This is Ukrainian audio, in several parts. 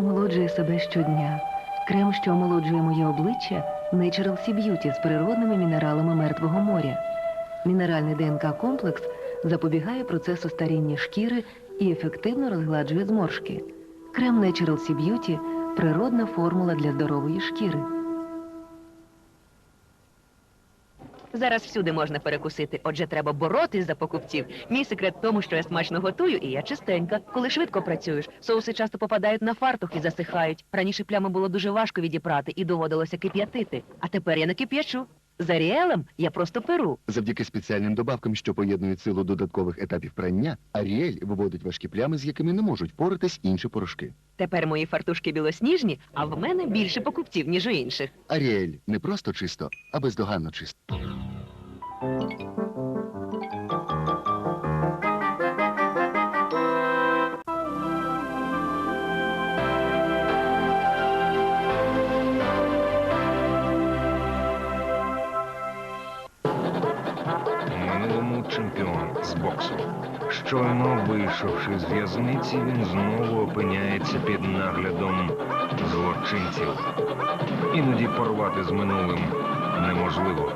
омолоджує себе щодня. Крем, що омолоджує моє обличчя, Natural Sea Beauty з природними мінералами мертвого моря. Мінеральний ДНК-комплекс запобігає процесу старіння шкіри і ефективно розгладжує зморшки. Крем Natural Sea Beauty – природна формула для здорової шкіри. Зараз всюди можна перекусити, отже, треба боротись за покупців. Мій секрет в тому, що я смачно готую, і я чистенька. Коли швидко працюєш, соуси часто попадають на фартух і засихають. Раніше плями було дуже важко відіпрати і доводилося кип'ятити. А тепер я не кип'ячу. За Ріелем я просто перу. Завдяки спеціальним добавкам, що поєднують силу додаткових етапів прання, Аріель виводить важкі плями, з якими не можуть впоратись інші порошки. Тепер мої фартушки білосніжні, а в мене більше покупців, ніж у інших. Аріель не просто чисто, а бездоганно чисто. Чемпіон з боксу. Щойно вийшовши з в'язниці, він знову опиняється під наглядом злочинців. Іноді порвати з минулим неможливо.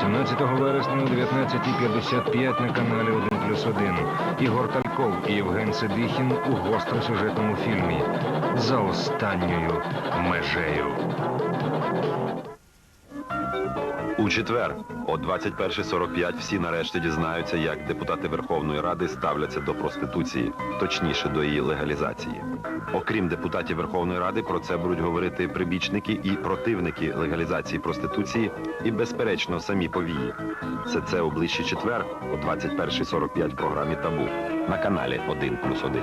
17 вересня о 19.55 на каналі 1 плюс 1 Ігор Тальков і Євген Сидихін у гостросюжетному фільмі за останньою межею. Четвер о 21.45 всі нарешті дізнаються, як депутати Верховної Ради ставляться до проституції, точніше до її легалізації. Окрім депутатів Верховної Ради, про це будуть говорити прибічники і противники легалізації проституції, і, безперечно, самі повії. Все це у ближчий четвер о 21.45 в програмі Табу на каналі 1 плюс 1.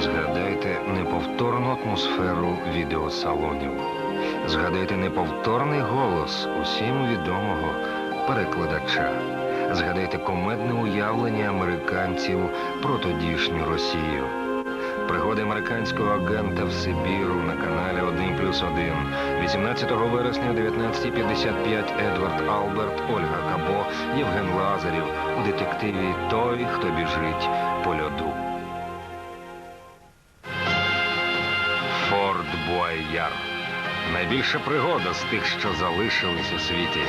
Згадайте неповторну атмосферу відеосалонів. Згадайте неповторний голос усім відомого перекладача. Згадайте комедне уявлення американців про тодішню Росію. Пригоди американського агента в Сибіру на каналі 1 плюс 1. 18 вересня о 19.55 Едвард Алберт, Ольга Кабо, Євген Лазарів у детективі Той, хто біжить по льоду. Форт Буайяр. Найбільша пригода з тих, що залишились у світі.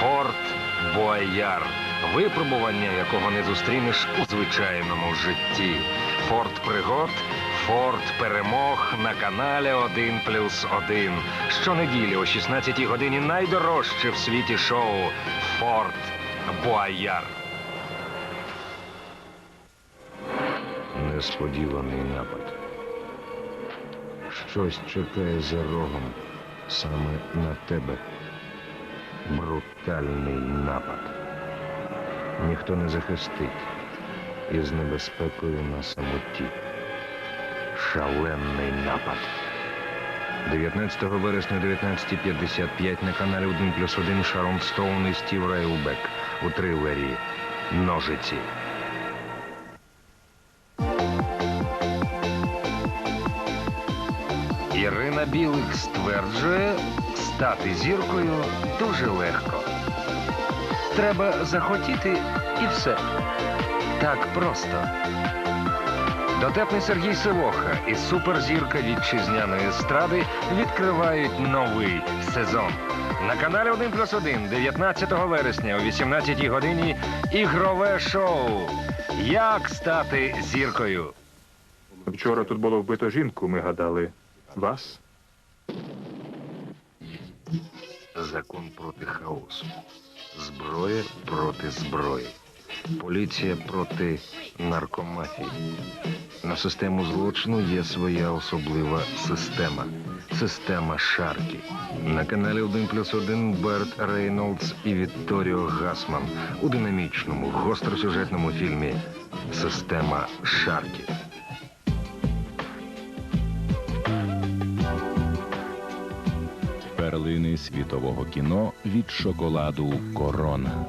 Форт Буайяр. Випробування, якого не зустрінеш у звичайному житті. Форт пригод, Форт перемог на каналі 1 плюс 1. Щонеділі о 16-й годині найдорожче в світі шоу Форт Буайяр. Несподіваний напад. Щось чекає за рогом саме на тебе. Брутальний напад. Ніхто не захистить із небезпекою на самоті. Шалений напад. 19 вересня 19.55 на каналі 1 плюс 1 Шарон Стоун і Стів Рейлбек у трилері Ножиці. Ірина Білик стверджує, стати зіркою дуже легко. Треба захотіти і все. Так просто. Дотепний Сергій Сивоха і суперзірка вітчизняної естради відкривають новий сезон. На каналі 1 плюс 1 19 вересня о 18 годині ігрове шоу. Як стати зіркою? Вчора тут було вбито жінку, ми гадали. Вас? Закон проти хаосу. Зброя проти зброї. Поліція проти наркомафії. На систему злочину є своя особлива система. Система Шаркі. На каналі 1 плюс 1 Берт Рейнолдс і Вітторіо Гасман у динамічному, гостросюжетному фільмі Система Шаркі. Перлини світового кіно від шоколаду Корона.